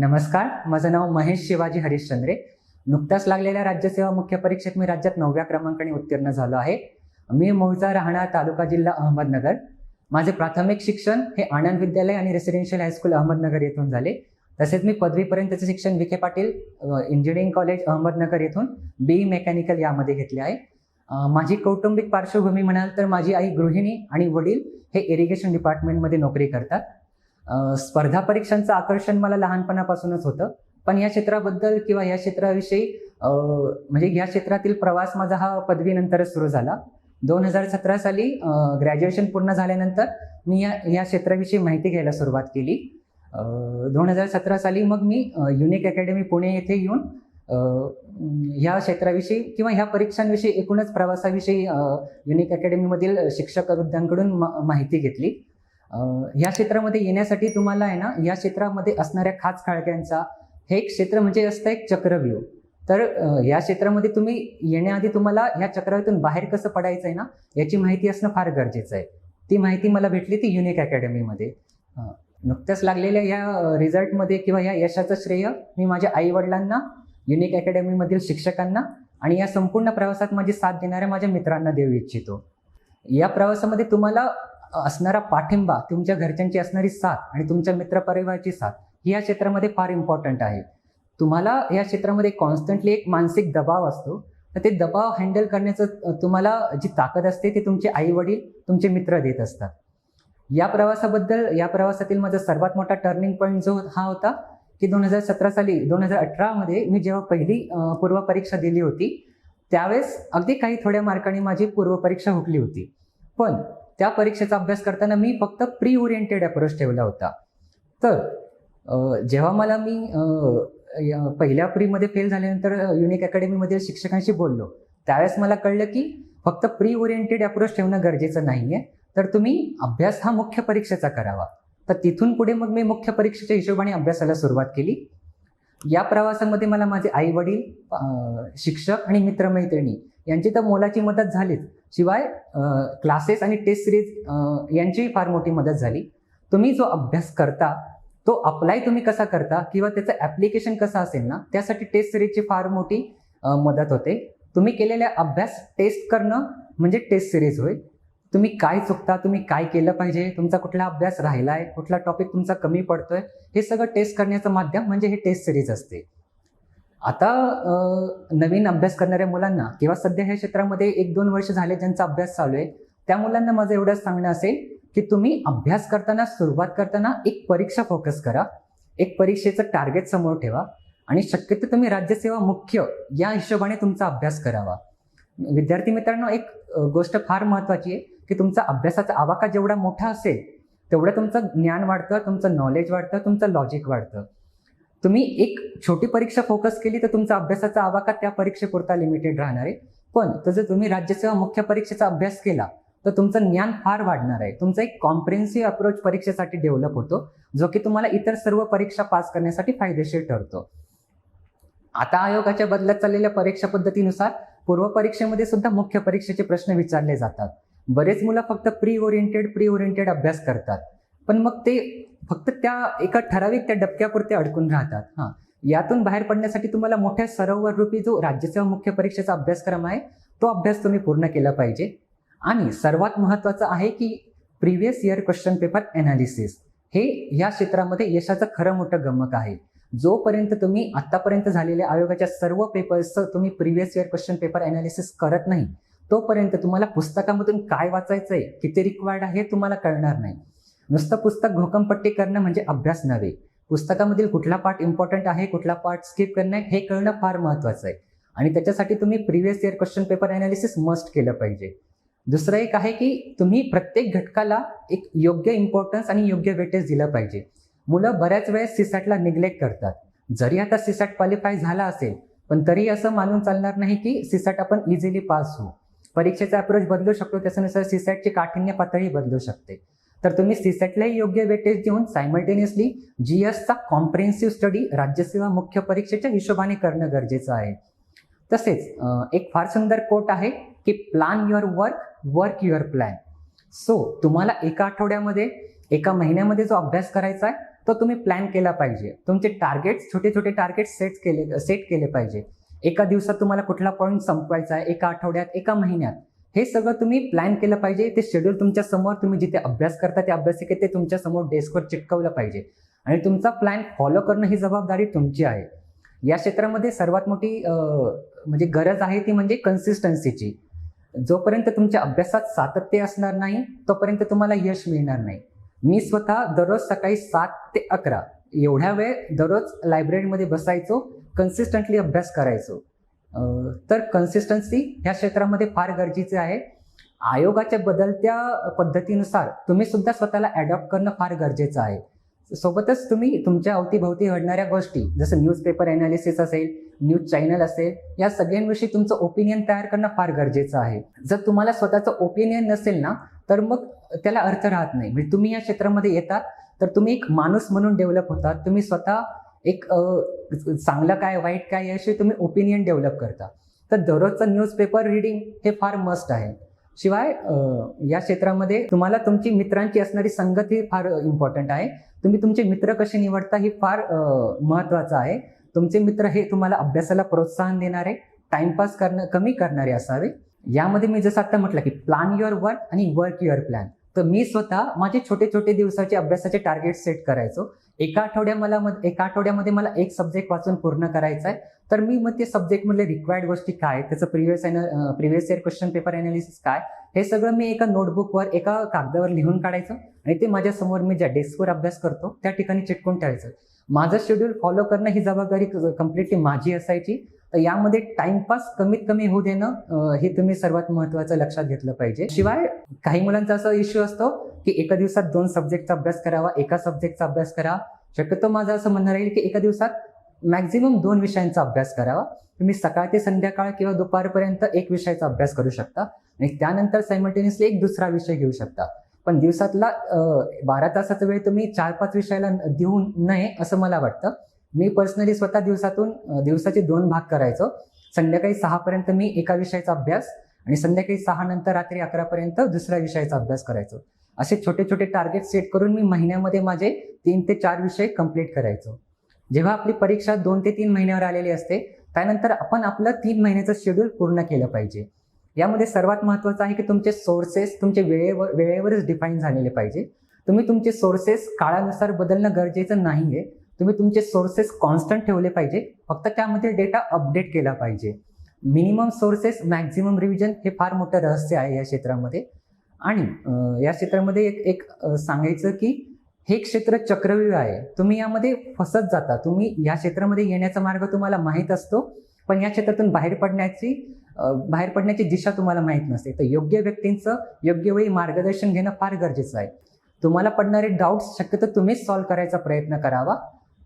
नमस्कार माझं नाव महेश शिवाजी हरिश्चंद्रे. नुकत्याच लागलेल्या राज्यसेवा मुख्य परीक्षेत मी राज्यात नवव्या क्रमांकाने उत्तीर्ण झालो आहे. मी मूळचा राहणार तालुका जिल्हा अहमदनगर. माझे प्राथमिक शिक्षण हे आनंद विद्यालय आणि रेसिडेन्शियल हायस्कूल अहमदनगर येथून झाले. तसेच मी पदवीपर्यंतचे शिक्षण विखे पाटील इंजिनिअरिंग कॉलेज अहमदनगर येथून बी मेकॅनिकल यामध्ये घेतले आहे. माझी कौटुंबिक पार्श्वभूमी म्हणाल तर माझी आई गृहिणी आणि वडील हे इरिगेशन डिपार्टमेंटमध्ये नोकरी करतात. स्पर्धा परीक्षांचं आकर्षण मला लहानपणापासूनच होतं. पण या क्षेत्राबद्दल किंवा या क्षेत्राविषयी म्हणजे या क्षेत्रातील प्रवास माझा हा पदवीनंतरच सुरू झाला. दोन हजार सतरा साली ग्रॅज्युएशन पूर्ण झाल्यानंतर मी या या क्षेत्राविषयी माहिती घ्यायला सुरुवात केली. दोन हजार सतरा साली मग मी युनिक अकॅडमी पुणे येथे येऊन ह्या क्षेत्राविषयी किंवा ह्या परीक्षांविषयी एकूणच प्रवासाविषयी युनिक अकॅडमीमधील शिक्षक वृद्धांकडून म- माहिती घेतली. ह्या क्षेत्रामध्ये येण्यासाठी तुम्हाला आहे ना या क्षेत्रामध्ये असणाऱ्या खाच खाळक्यांचा हे एक क्षेत्र म्हणजे असतं एक चक्रव्यूह. तर या क्षेत्रामध्ये तुम्ही येण्याआधी तुम्हाला या चक्रव्यूहातून बाहेर कसं पडायचं आहे ना याची माहिती असणं फार गरजेचं आहे. ती माहिती मला भेटली ती युनिक अकॅडमीमध्ये नुकत्याच लागलेल्या या रिझल्टमध्ये किंवा या यशाचं श्रेय मी माझ्या आई वडिलांना युनिक अकॅडमीमधील शिक्षकांना आणि या संपूर्ण प्रवासात माझी साथ देणाऱ्या माझ्या मित्रांना देऊ इच्छितो. या प्रवासामध्ये तुम्हाला असणारा पाठिंबा तुमच्या घरच्यांची असणारी साथ आणि तुमच्या मित्रपरिवाराची साथ ही या क्षेत्रामध्ये फार इम्पॉर्टंट आहे. तुम्हाला या क्षेत्रामध्ये कॉन्स्टंटली एक मानसिक दबाव असतो. तर ते दबाव हँडल करण्याचं तुम्हाला जी ताकद असते ते तुमचे आई वडील तुमचे मित्र देत असतात. या प्रवासाबद्दल या प्रवासातील माझा सर्वात मोठा टर्निंग पॉईंट जो हा होता की दोन हजार सतरा साली दोन हजार अठरामध्ये मी जेव्हा पहिली पूर्व पूर्वपरीक्षा दिली होती त्यावेळेस अगदी काही थोड्या मार्कांनी माझी पूर्वपरीक्षा हुकली होती. पण त्या परीक्षेचा अभ्यास करताना मी फक्त प्री ओरिएंटेड अप्रोच ठेवला होता. तर जेव्हा मला मी पहिल्या प्रीमध्ये फेल झाल्यानंतर युनिक अकॅडमीमधील शिक्षकांशी बोललो. त्यावेळेस मला कळलं की फक्त प्री ओरिएंटेड अप्रोच ठेवणं गरजेचं नाही आहे तर तुम्ही अभ्यास हा मुख्य परीक्षेचा करावा. तर तिथून पुढे मग मी मुख्य परीक्षेच्या हिशोबाने अभ्यासाला सुरुवात केली. या प्रवासामध्ये मला माझे आई वडील शिक्षक आणि मित्रमैत्रिणी यांची तर मोलाची मदत झालीच. शिवाय क्लासेस आणि टेस्ट सिरीज यांचीही फार मोठी मदत झाली. तुम्ही जो अभ्यास करता तो अप्लाय तुम्ही कसा करता किंवा त्याचं ॲप्लिकेशन कसं असेल ना त्यासाठी टेस्ट सिरीजची फार मोठी मदत होते. तुम्ही केलेल्या अभ्यास टेस्ट करणं म्हणजे टेस्ट सिरीज होय. तुम्ही काय चुकता तुम्ही काय केलं पाहिजे तुमचा कुठला अभ्यास राहिला आहे कुठला टॉपिक तुमचा कमी पडतोय हे सगळं टेस्ट करण्याचं माध्यम म्हणजे हे टेस्ट सिरीज असते. आता नवीन अभ्यास करणाऱ्या मुलांना किंवा सध्या ह्या क्षेत्रामध्ये एक दोन वर्ष झाले ज्यांचा अभ्यास चालू आहे त्या मुलांना माझं एवढंच सांगणं असेल की तुम्ही अभ्यास करताना सुरुवात करताना एक परीक्षा फोकस करा. एक परीक्षेचं टार्गेट समोर ठेवा आणि शक्यतो तुम्ही राज्यसेवा मुख्य या हिशोबाने तुमचा अभ्यास करावा. विद्यार्थी मित्रांनो एक गोष्ट फार महत्त्वाची आहे की तुमचा अभ्यासाचा आवाका जेवढा मोठा असेल तेवढं तुमचं ज्ञान वाढतं तुमचं नॉलेज वाढतं तुमचं लॉजिक वाढतं. तुम्ही एक छोटी परीक्षा फोकस केली तर तुमचा अभ्यासाचा आवाका त्या परीक्षेपुरता लिमिटेड राहणार आहे. पण तर जर तुम्ही राज्यसेवा मुख्य परीक्षेचा अभ्यास केला तर तुमचं ज्ञान फार वाढणार आहे. तुमचा एक कॉम्प्रेन्सिव्ह अप्रोच परीक्षेसाठी डेव्हलप होतो जो की तुम्हाला इतर सर्व परीक्षा पास करण्यासाठी फायदेशीर ठरतो. आता आयोगाच्या बदलत चाललेल्या परीक्षा पद्धतीनुसार पूर्व परीक्षेमध्ये सुद्धा मुख्य परीक्षेचे प्रश्न विचारले जातात. बरेच मुलं फक्त प्री ओरिएंटेड प्री ओरिएंटेड अभ्यास करतात. पण मग ते फक्त त्या एका ठराविक त्या डबक्यापुरते अडकून राहतात. हां. यातून बाहेर पडण्यासाठी तुम्हाला मोठ्या सरोवर रूपी जो राज्यसेवा मुख्य परीक्षेचा अभ्यासक्रम आहे तो अभ्यास तुम्ही पूर्ण केला पाहिजे. आणि सर्वात महत्त्वाचं आहे की previous year question paper analysis हे या क्षेत्रामध्ये यशाचं खरं मोठं गमक आहे. जोपर्यंत तुम्ही आतापर्यंत झालेल्या आयोगाच्या सर्व पेपर्सचं तुम्ही previous year question paper analysis करत नाही तोपर्यंत तुम्हाला पुस्तकामधून काय वाचायचं आहे किती रिक्वायर्ड आहे हे तुम्हाला कळणार नाही. नुसतं पुस्तक घोकमपट्टी करणं म्हणजे अभ्यास नव्हे. पुस्तकामधील कुठला पार्ट इम्पॉर्टंट आहे कुठला पार्ट स्किप करणं हे कळणं फार महत्त्वाचं आहे. आणि त्याच्यासाठी तुम्ही previous year question paper analysis must केलं पाहिजे. दुसरं एक आहे की तुम्ही प्रत्येक घटकाला एक योग्य इम्पॉर्टन्स आणि योग्य वेटेज दिलं पाहिजे. मुलं बऱ्याच वेळेस सीसॅटला निग्लेक्ट करतात. जरी आता सीसॅट क्वालिफाय झाला असेल पण तरी असं मानून चालणार नाही की सीसॅट आपण इझिली पास होऊ. परीक्षेचा अप्रोच बदलू शकतो त्याच्यानुसार सीसॅटची काठिण्य पातळी बदलू शकते. तर तुम्ही सीसेटलाही योग्य वेटेज देऊन सायमल्टेनियसली जी एसचा कॉम्प्रिहेन्सिव्ह स्टडी राज्यसेवा मुख्य परीक्षेच्या हिशोबाने करणं गरजेचं आहे. तसेच एक फार सुंदर कोट आहे की plan your work work your plan so तुम्हाला एका आठवड्यामध्ये एका महिन्यामध्ये जो अभ्यास करायचा आहे तो तुम्ही प्लॅन केला पाहिजे. तुमचे टार्गेट्स छोटे छोटे टार्गेट्स सेट केले सेट केले पाहिजे. एका दिवसात तुम्हाला कुठला पॉईंट संपवायचा आहे एका आठवड्यात एका महिन्यात. हे सगळं तुम्ही प्लॅन केलं पाहिजे. ते शेड्यूल तुमच्यासमोर तुम्ही जिथे अभ्यास करता ते अभ्यासिके ते तुमच्यासमोर डेस्कवर चिटकवलं पाहिजे. आणि तुमचा प्लॅन फॉलो करणं ही जबाबदारी तुमची आहे. या क्षेत्रामध्ये सर्वात मोठी म्हणजे गरज आहे ती म्हणजे कन्सिस्टन्सीची जोपर्यंत तुमच्या अभ्यासात सातत्य असणार नाही तोपर्यंत तुम्हाला यश मिळणार नाही. मी स्वतः दररोज सकाळी सात ते अकरा एवढ्या वेळ दररोज लायब्ररीमध्ये बसायचो कन्सिस्टंटली अभ्यास करायचो. तर कन्सिस्टन्सी ह्या क्षेत्रामध्ये फार गरजेचे आहे. आयोगाच्या बदलत्या पद्धतीनुसार तुम्ही सुद्धा स्वतःला अडॉप्ट करणं फार गरजेचं आहे. सोबतच तुम्ही तुमच्या अवतीभोवती घडणाऱ्या गोष्टी जसं न्यूजपेपर अनालिसिस असेल न्यूज चॅनल असेल या सगळ्यांविषयी तुमचं ओपिनियन तयार करणं फार गरजेचं आहे. जर तुम्हाला स्वतःचं ओपिनियन नसेल ना तर मग त्याला अर्थ राहत नाही. म्हणजे तुम्ही या क्षेत्रामध्ये येतात तर तुम्ही एक माणूस म्हणून डेव्हलप होतात. तुम्ही स्वतः एक चांगलं काय वाईट काय याविषयी तुम्ही ओपिनियन डेव्हलप करता. तर दररोजचं न्यूजपेपर रिडिंग हे फार मस्ट आहे. शिवाय या क्षेत्रामध्ये तुम्हाला तुमची मित्रांची असणारी संगत ही फार इम्पॉर्टंट आहे. तुम्ही तुमचे मित्र कसे निवडता हे फार महत्वाचं आहे. तुमचे मित्र हे तुम्हाला अभ्यासाला प्रोत्साहन देणारे टाइमपास करणं कमी करणारे असावे. यामध्ये मी जसं आता म्हटलं की प्लॅन युअर वर्क आणि वर्क युअर प्लॅन तर मी स्वतः माझे छोटे छोटे दिवसाचे अभ्यासाचे टार्गेट सेट करायचो. एका आठवड्या मला मग- एका आठवड्यामध्ये मला एक सब्जेक्ट वाचून पूर्ण करायचा आहे. तर मी मग ते सब्जेक्टमधले रिक्वायर्ड गोष्टी काय त्याचं previous previous year question paper analysis काय हे सगळं मी एका नोटबुकवर एका कागदावर लिहून काढायचं आणि ते माझ्यासमोर मी ज्या डेस्कवर अभ्यास करतो त्या ठिकाणी चिटकून ठेवायचं. माझं शेड्यूल फॉलो करणं ही जबाबदारी कम्प्लिटली माझी असायची. तर यामध्ये टाइमपास कमीत कमी होऊ देणं हे तुम्ही सर्वात महत्वाचं लक्षात घेतलं पाहिजे. शिवाय काही मुलांचा असा इश्यू असतो की एका दिवसात दोन सब्जेक्टचा अभ्यास करावा एका सब्जेक्टचा अभ्यास करावा शक्यतो माझं असं म्हणणं राहील की एका दिवसात मॅक्झिमम दोन विषयांचा अभ्यास करावा. तुम्ही सकाळ ते संध्याकाळ किंवा दुपारपर्यंत एक विषयाचा अभ्यास करू शकता आणि त्यानंतर सायमल्टेनियसली एक दुसरा विषय घेऊ शकता. पण दिवसातला बारा तासाचा वेळ तुम्ही चार पाच विषयाला देऊ नये असं मला वाटतं. मी पर्सनली स्वतः दिवसातून दिवसाचे दोन भाग करायचो. संध्याकाळी सहापर्यंत मी एका विषयाचा अभ्यास आणि संध्याकाळी सहा नंतर रात्री अकरापर्यंत दुसऱ्या विषयाचा अभ्यास करायचो. असे छोटे छोटे टार्गेट सेट करून मी महिन्यामध्ये माझे तीन ते चार विषय कंप्लीट करायचो. जेव्हा आपली परीक्षा दोन ते तीन महिन्यावर आलेली असते त्यानंतर आपण आपलं तीन महिन्याचं शेड्यूल पूर्ण केलं पाहिजे. यामध्ये सर्वात महत्त्वाचं आहे की तुमचे सोर्सेस तुमचे वेळेवर वेळेवरच डिफाईन झालेले पाहिजे. तुम्ही तुमचे सोर्सेस काळानुसार बदलणं गरजेचं नाही आहे तुम्ही तुमचे सोर्सेस कॉन्स्टंट ठेवले पाहिजे. फक्त त्यामध्ये डेटा अपडेट केला पाहिजे. मिनिमम सोर्सेस मॅक्झिमम रिव्हिजन हे फार मोठं रहस्य आहे या क्षेत्रामध्ये. आणि या क्षेत्रामध्ये एक एक सांगायचं की हे क्षेत्र चक्रव्यूह आहे. तुम्ही यामध्ये फसत जाता. तुम्ही या क्षेत्रामध्ये येण्याचा मार्ग तुम्हाला माहीत असतो. पण या क्षेत्रातून बाहेर पडण्याची बाहेर पडण्याची दिशा तुम्हाला माहीत नसते. तर योग्य व्यक्तींचं योग्य वेळी मार्गदर्शन घेणं फार गरजेचं आहे. तुम्हाला पडणारे डाऊट्स शक्यतो तुम्हीच सॉल्व्ह करायचा प्रयत्न करावा.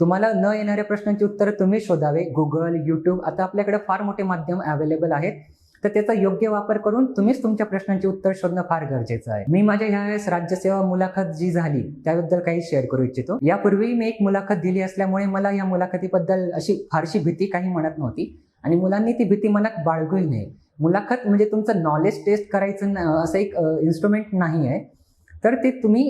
तुम्हाला न येणाऱ्या प्रश्नांची उत्तरं तुम्ही शोधावे. गुगल युट्यूब आता आपल्याकडे फार मोठे माध्यम अवेलेबल आहेत. तर त्याचा योग्य वापर करून तुम्हीच तुमच्या प्रश्नांची उत्तर शोधणं फार गरजेचं आहे. मी माझ्या ह्यावेळेस राज्यसेवा मुलाखत जी झाली त्याबद्दल काही शेअर करू इच्छितो. यापूर्वी मी एक मुलाखत दिली असल्यामुळे मला या मुलाखतीबद्दल अशी फारशी भीती काही म्हणत नव्हती. आणि मुलांनी ती भीती मनात बाळगूही नये. मुलाखत म्हणजे तुमचं नॉलेज टेस्ट करायचं असं एक इन्स्ट्रुमेंट नाही आहे तर ते तुम्ही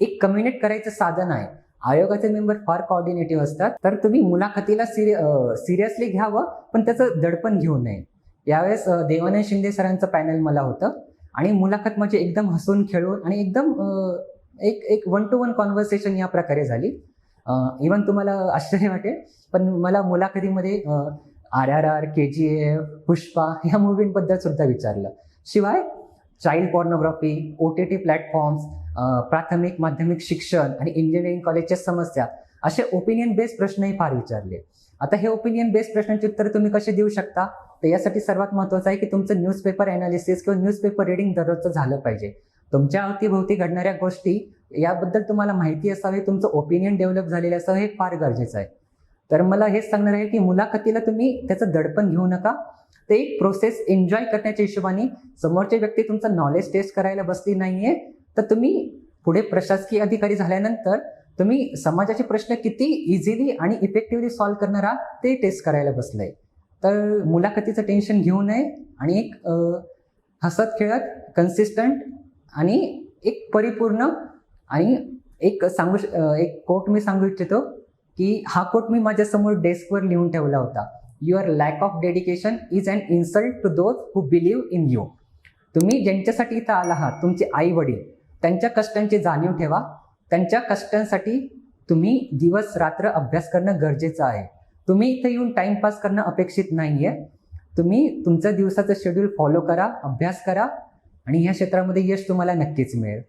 एक कम्युनिकेट करायचं साधन आहे. आयोगाचे मेंबर फार कॉर्डिनेटिव्ह असतात. तर तुम्ही मुलाखतीला सिरियसली घ्यावं पण त्याचं दडपण घेऊ नये. यावेळेस देवानंद शिंदे सरांचं पॅनल मला होतं. आणि मुलाखत म्हणजे एकदम हसून खेळून आणि एकदम एक एक वन टू वन कॉन्व्हर्सेशन या प्रकारे झाली. इवन तुम्हाला आश्चर्य वाटेल पण मला मुलाखतीमध्ये R R R K G F Pushpa ह्या मूवींबद्दल सुद्धा विचारलं. शिवाय child pornography O T T platforms प्राथमिक माध्यमिक शिक्षण आणि इंजिनिअरिंग कॉलेजच्या समस्या असे ओपिनियन बेस्ड प्रश्नही फार विचारले. आता हे ओपिनियन बेस्ड प्रश्नांची उत्तर तुम्ही कसे देऊ शकता? तर यासाठी सर्वात महत्त्वाचं आहे की तुमचं न्यूजपेपर अनालिसिस किंवा न्यूजपेपर रिडिंग दररोजचं झालं पाहिजे. तुमच्या अवतीभोवती घडणाऱ्या गोष्टी याबद्दल तुम्हाला माहिती असावी तुमचं ओपिनियन डेव्हलप झालेलं असावं हे फार गरजेचं आहे. तर मला हेच सांगणार आहे की मुलाखतीला तुम्ही त्याचं दडपण घेऊ नका. ते एक प्रोसेस एन्जॉय करण्याच्या हिशोबाने समोरची व्यक्ती तुमचं नॉलेज टेस्ट करायला बसली नाहीये. तर तुम्ही पुढे प्रशासकीय अधिकारी झाल्यानंतर तुम्ही समाजाचे प्रश्न किती इझिली आणि इफेक्टिव्हली सॉल्व्ह करणार आहात ते टेस्ट करायला बसलंय तर मुलाखतीचं टेन्शन घेऊ नये आणि एक हसत खेळत कन्सिस्टंट आणि एक परिपूर्ण आणि एक सांगू श- एक कोट मी सांगू इच्छितो. की हा कोट मी माझ्यासमोर डेस्कवर लिहून ठेवला होता. Your lack of dedication is an insult to those who believe in you तुम्ही ज्यांच्यासाठी इथं आला आहात तुमचे आई वडील त्यांच्या कष्टांची जाणीव ठेवा. त्यांच्या कष्टांसाठी तुम्ही दिवस रात्र अभ्यास करणं गरजेचं आहे. तुम्ही इथं येऊन टाइमपास करणं अपेक्षित नाही आहे तुम्ही तुमचं दिवसाचं शेड्यूल फॉलो करा अभ्यास करा आणि ह्या क्षेत्रामध्ये यश तुम्हाला नक्कीच मिळेल.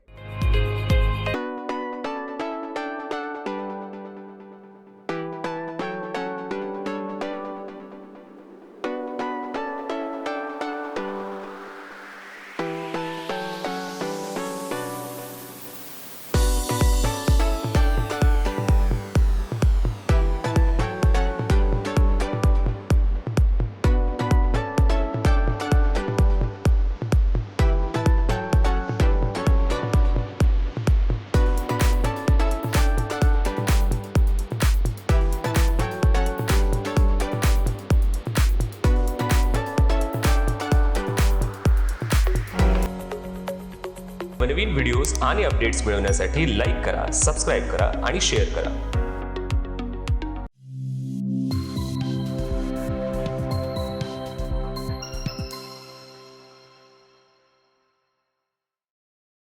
नवीन व्हिडिओज आणि अपडेट्स मिळवण्यासाठी लाईक करा सबस्क्राईब करा आणि शेअर करा.